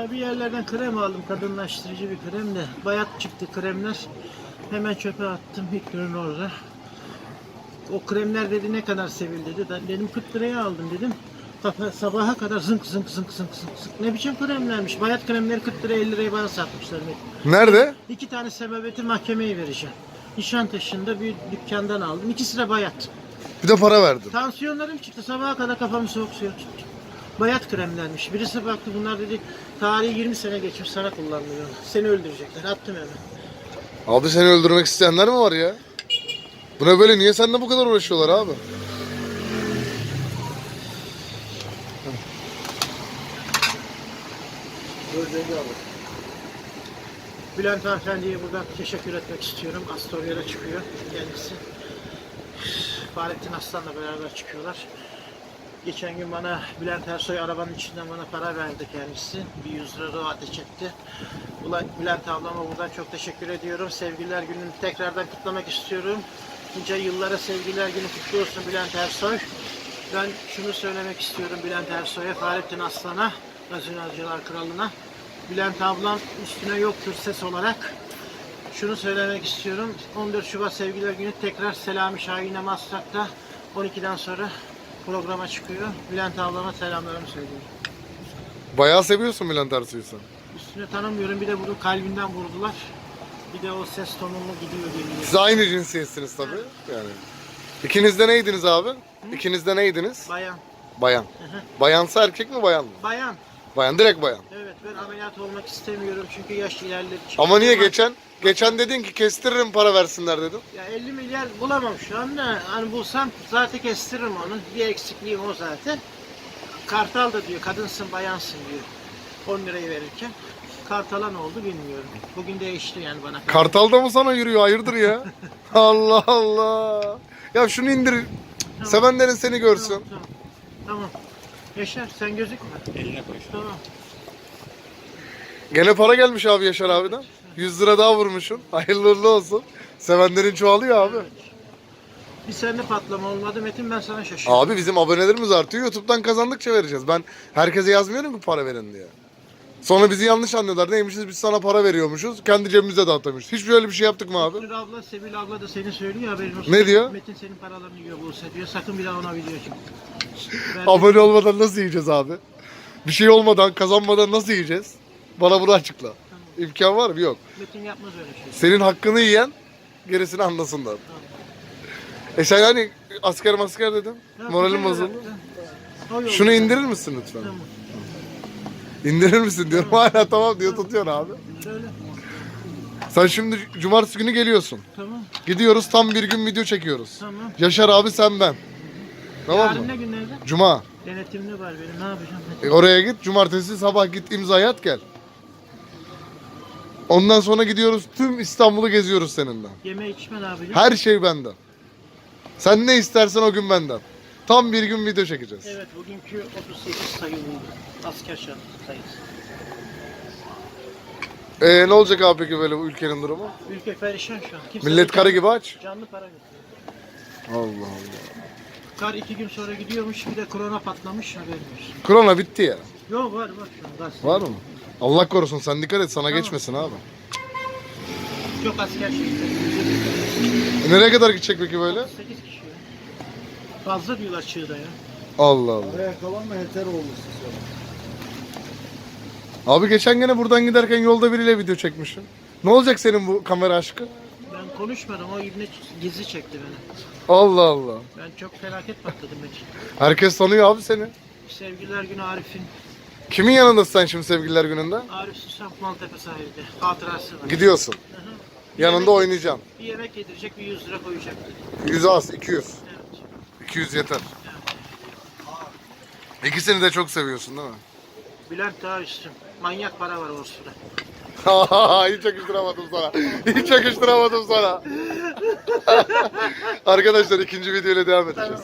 Ya bir yerlerden krem aldım. Kadınlaştırıcı bir krem de. Bayat çıktı kremler. Hemen çöpe attım. Hiknur'un orada. O kremler dedi ne kadar sevildi dedi. Ben dedim 40 liraya aldım dedim. Sabaha kadar zınk zınk zınk zınk zınk zınk. Ne biçim kremlermiş. Bayat kremleri 40 liraya 50 liraya bana satmışlar. Nerede? İki tane sebebeti mahkemeye vereceğim. Nişantaşı'nda bir dükkandan aldım. İkisi de bayat. Bir de para verdin. Tansiyonlarım çıktı. Sabaha kadar kafamı soğuk suya tuttu. Bayat kremlenmiş. Birisi baktı bunlar dedi tarihi 20 sene geçmiş sana kullanmıyor. Seni öldürecekler. Attım hemen. Abi seni öldürmek isteyenler mi var ya? Bu ne böyle? Niye seninle bu kadar uğraşıyorlar abi? Bülent Hanımefendi'ye buradan teşekkür etmek istiyorum. Astorya'da çıkıyor kendisi. Fahrettin Aslan'la beraber çıkıyorlar. Geçen gün bana Bülent Ersoy arabanın içinden bana para verdi kendisi. Bir 100 lira da ateş etti. Ulan Bülent ablama buradan çok teşekkür ediyorum. Sevgililer gününü tekrardan kutlamak istiyorum. Nice yıllara sevgililer günü kutlu olsun Bülent Ersoy. Ben şunu söylemek istiyorum Bülent Ersoy'a, Fahrettin Aslan'a, Gazinacılar Kralı'na. Bülent ablam üstüne yoktur ses olarak. Şunu söylemek istiyorum. 14 Şubat Sevgililer Günü tekrar Selami Şahin'e Maslak'ta 12'den sonra programa çıkıyor. Bülent ablama selamlarımı söylüyorum. Bayağı seviyorsun Bülent Ersoy'u sen. Üstüne tanımıyorum. Bir de bunu kalbinden vurdular. Bir de o ses tonunu gidiyor geliyor. Siz aynı cinsiyetsiniz tabii. Yani. İkiniz de neydiniz abi? İkiniz de neydiniz? Bayan. Bayan. Bayansa erkek mi bayan mı? Bayan. Bayan direkt bayan. Evet ameliyat olmak istemiyorum çünkü yaş ilerledikçe. Ama niye geçen? Geçen dedin ki kestiririm para versinler dedim. Ya 50 milyar bulamam şu anda. Hani bulsam zaten kestiririm onu. Bir eksikliğim o zaten. Kartal da diyor kadınsın bayansın diyor. 10 lirayı verirken. Kartal'a ne oldu bilmiyorum. Bugün değişti yani bana. Kartal da mı sana yürüyor? Hayırdır ya? Allah Allah. Ya şunu indir. Sevenlerin seni görsün. Tamam, tamam. tamam. Yaşar sen gözükme. Eline koy. Tamam. Gene para gelmiş abi Yaşar abiden. 100 lira daha vurmuşsun. Hayırlı uğurlu olsun. Sevenlerin çoğalıyor abi. Bir sende patlama olmadı Metin ben sana şaşırdım. Abi bizim abonelerimiz artıyor. YouTube'dan kazandıkça vereceğiz. Ben herkese yazmıyorum ki para verin diye. Sonra bizi yanlış anlıyorlar. Neymişiz biz sana para veriyormuşuz. Kendi cebimize dağıtıyormuşuz. Hiç böyle bir şey yaptık mı abi? Gülür abla, Sevil abla da seni söylüyor haberin olsun. Ne diyor? Metin senin paralarını yiyor Buse diyor. Sakın bir daha ona video çek. Ben Abone olmadan nasıl yiyeceğiz abi? Bir şey olmadan, kazanmadan nasıl yiyeceğiz? Bana bunu açıkla. İmkan var mı? Yok. Metin yapmaz öyle şey. Senin hakkını yiyen gerisini anlasınlar. E sen hani asker masker dedim. Ya, Moralim bozuldu. yolda. Şunu indirir misin lütfen? Tamam. İndirir misin diyorum. Hala tamam diyor tutuyor abi. Söyle. Sen şimdi cumartesi günü geliyorsun. Tamam. Gidiyoruz tam bir gün video çekiyoruz. Tamam. Yaşar abi sen ben. Tamam Yarın mı? ne günlerde? Cuma. Denetimli var benim. Ne yapacağım? E oraya git. Cumartesi sabah git imzayı at gel. Ondan sonra gidiyoruz tüm İstanbul'u geziyoruz seninle. Yeme içme ne yapacağım? Her şey benden. Sen ne istersen o gün benden. Tam bir gün video çekeceğiz. Evet bugünkü 38 sayılıydı. Asker şartı sayısı. Ee, ne olacak abi peki böyle bu ülkenin durumu? Ülke perişan şu an. Kimse Millet karı gibi aç. Canlı para götürüyor. Allah Allah. Kar iki gün sonra gidiyormuş. Bir de korona patlamış haberin olsun. Korona bitti ya. Yok var var şu an. Var mı? Allah korusun sen dikkat et sana geçmesin abi. Çok asker şehitler. E, nereye kadar gidecek peki böyle? 8 kişi ya. Fazla diyorlar çığda ya. Allah Allah. Ayakkabıma yeter olmuşsun sonra. Abi geçen gene buradan giderken yolda biriyle video çekmişim. Ne olacak senin bu kamera aşkı? Ben konuşmadım. O ibne gizli çekti beni. Allah Allah. Ben çok felaket patladım Metin. Herkes tanıyor abi seni. Sevgililer günü Arif'in. Kimin yanındasın sen şimdi sevgililer gününde? Arif Susam Maltepe sahilde. Hatırası var. Gidiyorsun. Hı hı. Yanında oynayacaksın. Bir yemek yedirecek bir 100 lira koyacak. 100 az 200. Evet. 200 yeter. İkisini de çok seviyorsun değil mi? Bülent daha üstün. Manyak para var o sıra. Hiç yakıştıramadım sana. Hiç yakıştıramadım sana. Arkadaşlar ikinci videoyla devam edeceğiz.